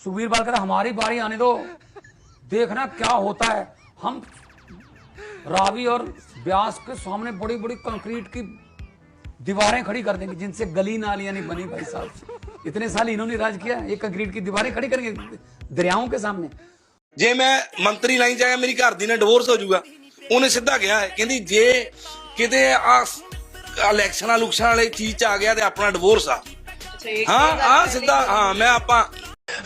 सुखबीर बाल कहता हमारी बारी आने दो देखना क्या होता है हम रावी और ब्यास के सामने बड़ी बड़ी कंक्रीट की दीवारें खड़ी कर देंगे जिनसे गली नालियां नहीं बनी भाई साहब इतने साल इन्होंने राज किया ये कंक्रीट की दीवारें खड़ी करेंगे दरियाओं के सामने ਜੇ ਮੈਂ ਮੰਤਰੀ ਲਾਈਨ ਚ ਆਇਆ ਮੇਰੀ ਘਰ ਦੀ ਨਾਲ ਡਿਵੋਰਸ ਹੋ ਜਾਊਗਾ ਉਹਨੇ ਸਿੱਧਾ ਕਿਹਾ ਹੈ ਕਹਿੰਦੀ ਜੇ ਕਿਤੇ ਆ ਇਲੈਕਸ਼ਨਾਂ ਲੁਕਸ਼ਨਾਂ ਵਾਲੀ ਚੀਜ਼ ਚ ਆ ਗਿਆ ਤੇ ਆਪਣਾ ਡਿਵੋਰਸ ਆ ਹਾਂ ਆ ਸਿੱਧਾ ਹਾਂ ਮੈਂ ਆਪਾਂ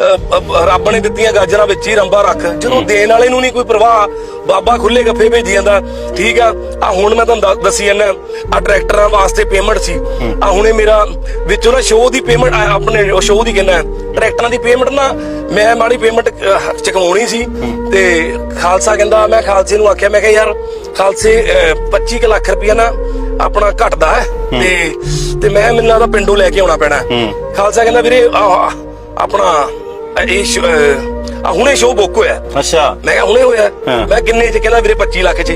ਰੱਬ ਨੇ ਦਿੱਤੀਆਂ ਗਾਜਰਾਂ ਵਿੱਚ ਹੀ ਰੰਬਾ ਰੱਖ। ਜਦੋਂ ਦੇਣ ਵਾਲੇ ਨੂੰ ਨਹੀਂ ਕੋਈ ਪਰਵਾਹ ਬਾਬਾ ਖੁੱਲੇ ਗੱਫੇ ਭੇਜੀ ਜਾਂਦਾ। ਠੀਕ ਆ ਆ ਹੁਣ ਮੈਂ ਤੁਹਾਨੂੰ ਦੱਸ- ਜਾਂਦਾ ਆ ਟਰੈਕਟਰਾਂ ਵਾਸਤੇ ਪੇਮੈਂਟ ਸੀ। ਆ ਹੁਣੇ ਮੇਰਾ ਵਿੱਚੋਂ ਨਾ ਸ਼ੋਅ ਦੀ ਪੇਮੈਂਟ ਆਪਣੇ ਸ਼ੋਅ ਦੀ ਕਹਿੰਦਾ ਟਰੈਕਟਰਾਂ ਦੀ ਪੇਮੈਂਟ ਨਾ ਮੈਂ ਮਾੜੀ ਪੇਮੈਂਟ ਚਕਵਾਉਣੀ ਸੀ। ਤੇ ਖਾਲਸਾ ਕਹਿੰਦਾ ਮੈਂ ਖਾਲਸੇ ਨੂੰ ਆਖਿਆ ਮੈਂ ਕਿਹਾ ਯਾਰ ਖਾਲਸੇ ਅਹ, 25 ਕੁ ਲੱਖ ਰੁਪਇਆ ਨਾ ਆਪਣਾ ਘਟਦਾ ਹੈ। ਤੇ ਤੇ ਮੈਂ ਮੈਨੂੰ ਲੱਗਦਾ ਪਿੰਡੋਂ ਲੈ ਕੇ ਆਉਣਾ ਪੈਣਾ। ਖਾਲਸਾ ਕਹਿੰਦਾ ਵੀਰੇ ਆਪਣਾ ਇਹ ਸ਼- ਅਹ, ਆ ਹੁਣੇ ਸ਼ੋਅ ਬੁੱਕ ਹੋਇਆ। ਅੱਛਾ। ਮੈਂ ਕਿਹਾ ਹੁਣੇ ਹੋਇਆ। ਹਾਂ। ਮੈਂ ਕਿੰਨੇ ਚ? ਕਹਿੰਦਾ ਵੀਰੇ 25 ਲੱਖ ਚ।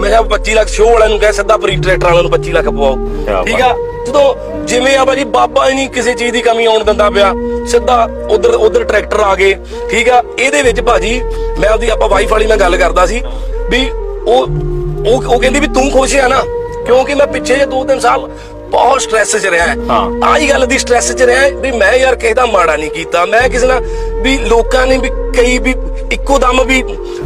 ਮੈਂ ਕਿਹਾ 25 ਲੱਖ ਸ਼ੋਅ ਵਾਲਿਆਂ ਨੂੰ ਕਹਿ ਸਿੱਧਾ ਪ੍ਰੀ ਟਰੈਕਟਰ ਵਾਲਿਆਂ ਨੂੰ 25 ਲੱਖ ਪਵਾਓ। ਠੀਕ ਆ? ਜਦੋਂ ਜਿਵੇਂ ਆ ਭਾਜੀ ਬਾਬਾ ਹੀ ਨਹੀਂ ਕਿਸੇ ਚੀਜ਼ ਦੀ ਕਮੀ ਆਉਣ ਦਿੰਦਾ ਪਿਆ। ਸਿੱਧਾ ਉਧਰ ਉਧਰ ਟਰੈਕਟਰ ਆ ਗਏ। ਠੀਕ ਆ? ਇਹਦੇ ਵਿੱਚ ਭਾਜੀ ਮੈਂ ਉਹਦੀ ਆਪਾਂ ਵਾਈਫ ਵਾਲੀ ਨਾਲ ਗੱਲ ਕਰਦਾ ਸੀ ਵੀ ਉਹ ਉਹ ਉਹ ਕਹਿੰਦੀ ਵੀ ਤੂੰ ਖੁਸ਼ ਆ ਨਾ। ਕਿਉਂਕਿ ਮੈਂ ਪਿੱਛੇ ਜੇ 2-3 ਸਾਲ ਬਹੁਤ ਸਟ੍ਰੈਸ 'ਚ ਰਿਹਾ ਹਾਂ। ਆਹੀ ਗੱਲ ਦੀ ਸਟ੍ਰੈਸ 'ਚ ਰਿਹਾ ਵੀ ਮੈਂ ਯਾਰ ਕਿਸੇ ਦਾ ਮਾੜਾ ਨਹੀਂ ਕੀਤਾ। ਮੈਂ ਕਿਸੇ ਨਾਲ ਵੀ ਲੋਕਾਂ ਨੇ ਵੀ ਕਈ ਵੀ ਇੱਕੋ ਦਮ ਵੀ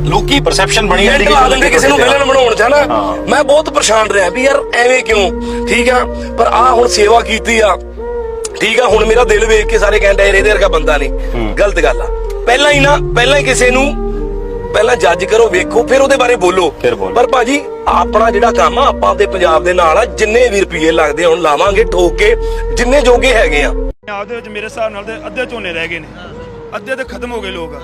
ਲੋਕੀ Perception ਬਣੀ ਜਾਂਦੀ ਆ ਕਿਸੇ ਨੂੰ ਵਿਲਨ ਬਣਾਉਣ ਚ ਹਨਾ। ਮੈਂ ਬਹੁਤ ਪਰੇਸ਼ਾਨ ਰਿਹਾ ਵੀ ਯਾਰ ਐਵੇਂ ਕਿਉਂ? ਠੀਕ ਆ? ਪਰ ਆ ਹੁਣ ਸੇਵਾ ਕੀਤੀ ਆ। ਠੀਕ ਆ? ਹੁਣ ਮੇਰਾ ਦਿਲ ਵੇਖ ਕੇ ਸਾਰੇ ਕਹਿੰਦੇ ਯਾਰ ਇਹਦੇ ਵਰਗਾ ਬੰਦਾ ਨਹੀਂ। ਗਲਤ ਗੱਲ ਆ। ਪਹਿਲਾਂ ਹੀ ਨਾ ਪਹਿਲਾਂ ਹੀ ਕਿਸੇ ਨੂੰ ਪਹਿਲਾਂ ਜੱਜ ਕਰੋ ਵੇਖੋ ਫਿਰ ਉਹਦੇ ਬਾਰੇ ਬੋਲੋ। ਪਰ ਭਾਜੀ ਆਪਣਾ ਜਿਹੜਾ ਕੰਮ ਆ ਆਪਾਂ ਆਪਦੇ ਪੰਜਾਬ ਦੇ ਨਾਲ ਆ ਜਿੰਨੇ ਵੀ ਰੁਪਏ ਲੱਗਦੇ ਹੁਣ ਲਾਵਾਂਗੇ ਠੋਕ ਕੇ ਜਿੰਨੇ ਜੋਗੇ ਹੈਗੇ ਆ। ਆਪਦੇ ਵਿੱਚ ਮੇਰੇ ਹਿਸਾਬ ਨਾਲ ਤੇ ਅੱਧੇ ਝੋਨੇ ਰਹਿ ਗਏ ਨੇ। ਅੱਧੇ ਤੇ ਖਤਮ ਹੋ ਗਏ ਲੋਕ।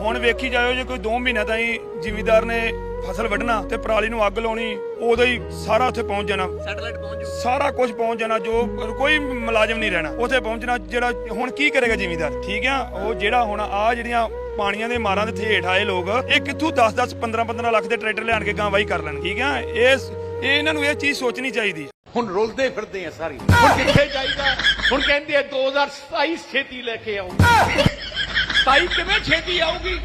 ਹੁਣ ਵੇਖੀ ਜਾਇਓ ਜੇ ਕੋਈ 2 ਮਹੀਨਿਆਂ ਤਾਈਂ ਜ਼ਿਮੀਦਾਰ ਨੇ ਫਸਲ ਵੱਢਣਾ ਤੇ ਪਰਾਲੀ ਨੂੰ ਅੱਗ ਲਾਉਣੀ ਉਦੋਂ ਹੀ ਸਾਰਾ ਉੱਥੇ ਪਹੁੰਚ ਜਾਣਾ। ਸੈਟਲਾਈਟ ਪਹੁੰਚ ਜਾਊ। ਸਾਰਾ ਕੁਝ ਪਹੁੰਚ ਜਾਣਾ ਜੋ ਕੋਈ ਮੁਲਾਜ਼ਮ ਨਹੀਂ ਰਹਿਣਾ ਉੱਥੇ ਪਹੁੰਚਣਾ ਜਿਹੜਾ ਹੁਣ ਕੀ ਕਰੇਗਾ ਜ਼ਿਮੀਦਾਰ? ਠੀਕ ਆ ਉਹ ਜਿਹੜਾ ਹੁਣ ਆ ਜਿਹੜੀਆਂ ਪਾਣੀਆਂ ਦੇ ਮਾਰਾਂ ਦੇ ਥੇਠ ਆਏ ਲੋਕ। ਇਹ ਕਿੱਥੋਂ 10 10 15 15 ਲੱਖ ਦੇ ਟਰੈਕਟਰ ਲਿਆਣ ਕੇ ਗਾਂ ਵਾਈ ਕਰ ਲੈਣ ਠੀਕ ਆ? ਇਹ ਇਹ ਇਹਨਾਂ ਨੂੰ ਇਹ ਚੀਜ਼ ਸੋਚਣੀ ਚਾਹੀਦੀ ਹੁਣ ਰੁਲਦੇ ਫਿਰਦੇ ਆ ਸਾਰੀ। ਹੁਣ ਕਿੱਥੇ ਜਾਈਦਾ? ਹੁਣ ਕਹਿੰਦੇ ਆ 2027 ਛੇਤੀ ਲੈ ਕੇ ਆਉਂ 27 ਕਿਵੇਂ ਛੇਤੀ ਆਊਗੀ?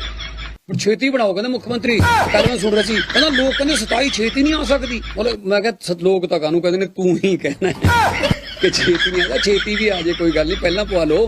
ਛੇਤੀ ਬਣਾਓ ਕਹਿੰਦਾ ਮੁੱਖ ਮੰਤਰੀ। ਕੱਲ ਮੈਂ ਸੁਣ ਰਿਹਾ ਸੀ ਕਹਿੰਦਾ ਲੋਕ ਕਹਿੰਦੇ 27 ਛੇਤੀ ਨਹੀਂ ਆ ਸਕਦੀ। ਮਤਲਬ ਮੈਂ ਕਿਹਾ ਲੋਕ ਤਾਂ ਕਾਹਨੂੰ ਕਹਿੰਦੇ ਨੇ ਤੂੰ ਹੀ ਕਹਿਣਾ ਹੈ ਕਿ ਛੇਤੀ ਨਹੀਂ ਆਦਾ ਛੇਤੀ ਵੀ ਆ ਜੇ ਕੋਈ ਗੱਲ ਨਹੀਂ ਪਹਿਲਾਂ ਪਵਾ ਲਓ।